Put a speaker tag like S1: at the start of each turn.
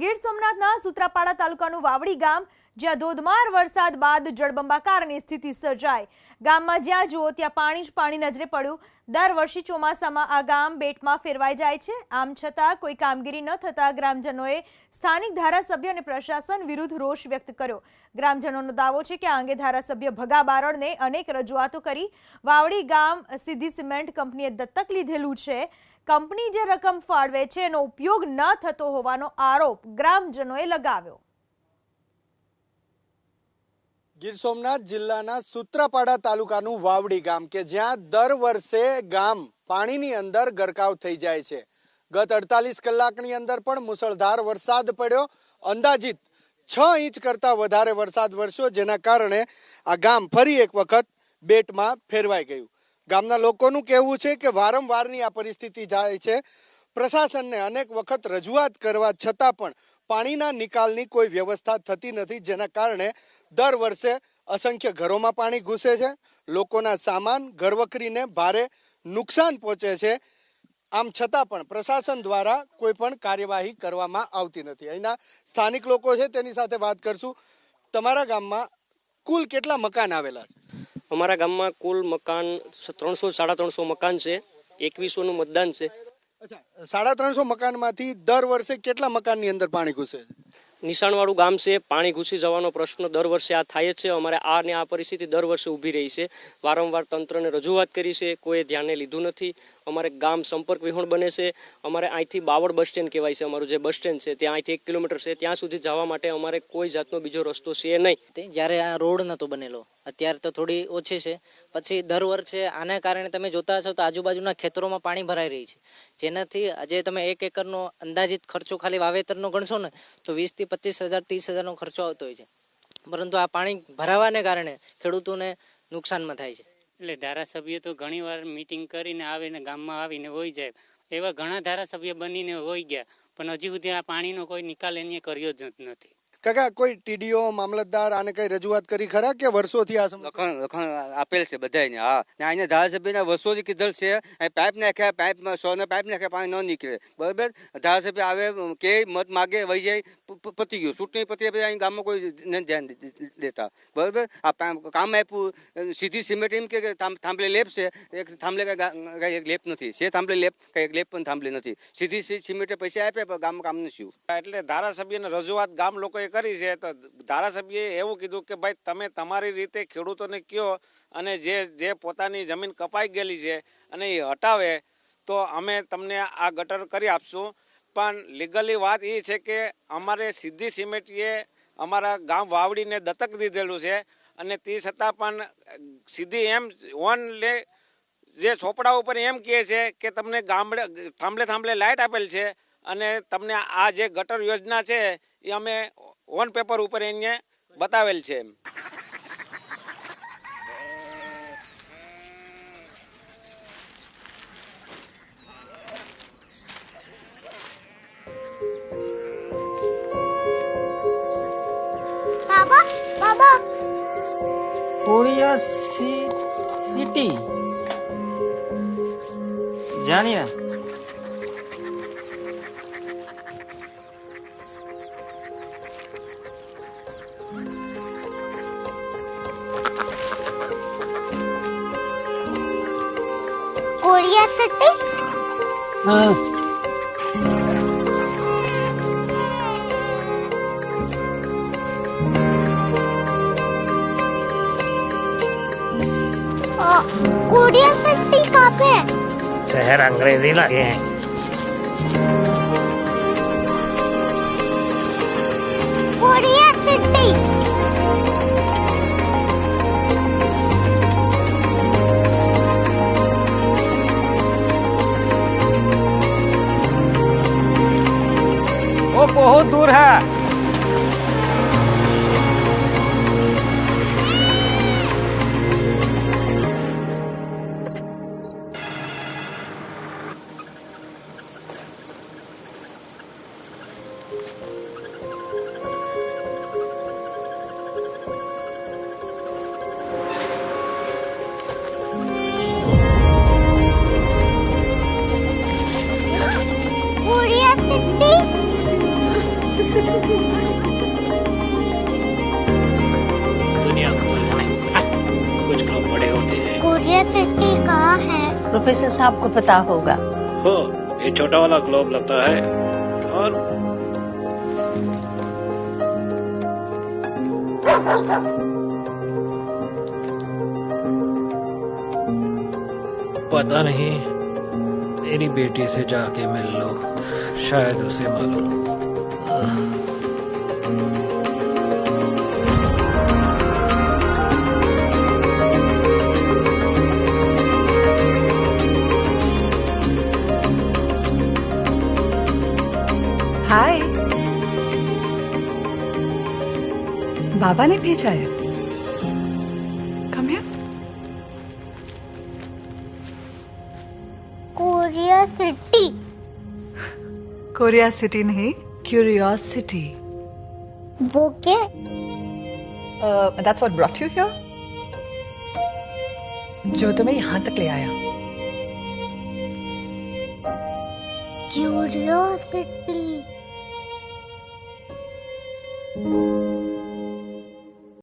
S1: ગીર સોમનાથના સુત્રાપાડા તાલુકાનો વાવડી ગામ જ્યાં ધોધમાર વરસાદ બાદ જળબંબાકારની સ્થિતિ સર્જાય ગામમાં જ્યાં જોતિયા પાણી જ પાણી નજરે પડ્યું દર વર્ષે ચોમાસામાં આ ગામ બેટમાં ફેરવાય જાય છે આમ છતાં કોઈ કામગીરી ન થતા ગ્રામજનોએ સ્થાનિક ધારાસભ્ય અને પ્રશાસન વિરુદ્ધ રોષ વ્યક્ત કર્યો ગ્રામજનોનો દાવો છે કે આ અંગે ધારાસભ્ય ભગાબારણને અનેક રજૂઆતો કરી વાવડી ગામ સીધી સિમેન્ટ કંપનીએ દત્તક લીધેલું છે કંપની જે રકમ ફાળવે છે એનો ઉપયોગ ન થતો હોવાનો આરોપ ગ્રામજનોએ લગાવ્યો
S2: ગીર સોમનાથ જિલ્લાના સૂત્રાપાડા તાલુકાનું વાવડી ગામ કે જ્યાં દર વર્ષે ગામ પાણીની અંદર ગરકાવ થઈ જાય છે ગત અડતાલીસ કલાકની અંદર પણ મુસળધાર વરસાદ પડ્યો અંદાજિત છ ઇંચ કરતાં વધારે વરસાદ વરસ્યો જેના કારણે આ ગામ ફરી એક વખત બેટમાં ફેરવાઈ ગયું ગામના લોકોનું કહેવું છે કે વારંવારની આ પરિસ્થિતિ જાય છે પ્રશાસનને અનેક વખત રજૂઆત કરવા છતાં પણ પાણીના નિકાલની કોઈ વ્યવસ્થા થતી નથી જેના કારણે દર વર્ષે અસંખ્ય ઘરોમાં પાણી ઘૂસે છે લોકોના સામાન ઘરવકરીને ભારે નુકસાન પહોંચે છે આમ છતાં પણ પ્રશાસન દ્વારા કોઈ પણ કાર્યવાહી કરવામાં આવતી નથી અહીંના સ્થાનિક લોકો છે તેની સાથે વાત કરશું તમારા ગામમાં કુલ કેટલા મકાન આવેલા છે
S3: અમારા ગામમાં કુલ મકાન ત્રણસો સાડા ત્રણસો મકાન છે એકવીસોનું મતદાન છે
S2: સાડા ત્રણસો મકાનમાંથી દર વર્ષે કેટલા મકાનની અંદર પાણી ઘૂસે
S3: નિશાણવાળું ગામ છે પાણી ઘૂસી જવાનો પ્રશ્ન દર વર્ષે આ થાય જ છે અમારે આ ને આ પરિસ્થિતિ દર વર્ષે ઊભી રહી છે વારંવાર તંત્રને રજૂઆત કરી છે કોઈ ધ્યાને લીધું નથી અમારે ગામ સંપર્ક વિહોણ બને છે અમારે અહીંથી બાવળ બસ સ્ટેન્ડ કહેવાય છે અમારું જે બસ સ્ટેન્ડ છે ત્યાં અહીંથી એક કિલોમીટર છે ત્યાં સુધી જવા માટે અમારે કોઈ જાતનો બીજો રસ્તો છે નહીં
S4: જ્યારે આ રોડ નહોતો બનેલો અત્યારે તો થોડી ઓછી છે પછી દર વર્ષે આના કારણે તમે જોતા છો તો આજુબાજુના ખેતરોમાં પાણી ભરાઈ રહી છે જેનાથી આજે તમે એક એકરનો અંદાજિત ખર્ચો ખાલી વાવેતરનો ગણશો ને તો વીસથી પચીસ હજાર ત્રીસ હજારનો ખર્ચો આવતો હોય છે પરંતુ આ પાણી ભરાવાને કારણે ખેડૂતોને નુકસાનમાં થાય છે
S5: એટલે ધારાસભ્ય તો ઘણીવાર મિટિંગ કરીને આવે ને ગામમાં આવીને હોઈ જાય એવા ઘણા ધારાસભ્ય બનીને હોઈ ગયા પણ હજી સુધી આ પાણીનો કોઈ નિકાલ એને કર્યો જ નથી
S2: કાકા કોઈ ટીડીઓ મામલતદાર આને કઈ રજૂઆત કરી ખરા કે વર્ષોથી આ
S6: સંપલ ખખ આપેલ છે બધાય ને હા ને આને ધારાસબિયાને વર્ષોથી કીધલ છે આ પાઇપ નાખ્યા પાઇપ માં સો ને પાઇપ નાખ્યા પાણી નો નીકળે બરબર ધારાસબિયા આવે કે મત માગે વઈ જાય પતિ ગયો સુટની પતિ હવે આ ગામમાં કોઈ ને દેતા બરબર આ કામ સીધી સિમેન્ટિંગ કે થામલે લેપ છે એક થામલે કે લેપ નથી સે થામલે લેપ કે લેપ પણ થામલે નથી સીધી સી સિમેન્ટ પૈસા આપે ગામ કામ ન シ ઉ
S7: એટલે ધારાસબિયાને રજૂઆત ગામ લોકો કરી છે તો ધારાસભ્યએ એવું કીધું કે ભાઈ તમે તમારી રીતે ખેડૂતોને કહો અને જે જે પોતાની જમીન કપાઈ ગયેલી છે અને એ હટાવે તો અમે તમને આ ગટર કરી આપશું પણ લીગલી વાત એ છે કે અમારે સીધી સિમેટીએ અમારા ગામ વાવડીને દત્તક દીધેલું છે અને તે છતાં પણ સીધી એમ ઓન લે જે છોપડા ઉપર એમ કહે છે કે તમને ગામડે થાંભલે થાંભલે લાઇટ આપેલ છે અને તમને આ જે ગટર યોજના છે એ અમે ઓન પેપર ઉપર એને બતાવેલ છે
S8: એમ પોળિયા સિટી જાણ્યા
S9: बढ़िया सुट्टी हाँ।
S8: शहर अंग्रेजी लगे हैं। कोडिया बहुत दूर है
S10: Siddhi? तो हाँ,
S11: प्रोफेसर साहब को पता होगा
S10: हो ये छोटा वाला ग्लोब लगता है और
S12: पता नहीं मेरी बेटी से जाके मिल लो शायद उसे मालूम हो
S11: हाय बाबा ने भेजा है कम
S9: कोरिया सिटी
S11: कोरिया सिटी नहीं Curiosity.
S9: वो क्या?
S11: Uh, that's what brought you here? जो तुम्हें यहाँ तक ले आया
S9: Curiosity.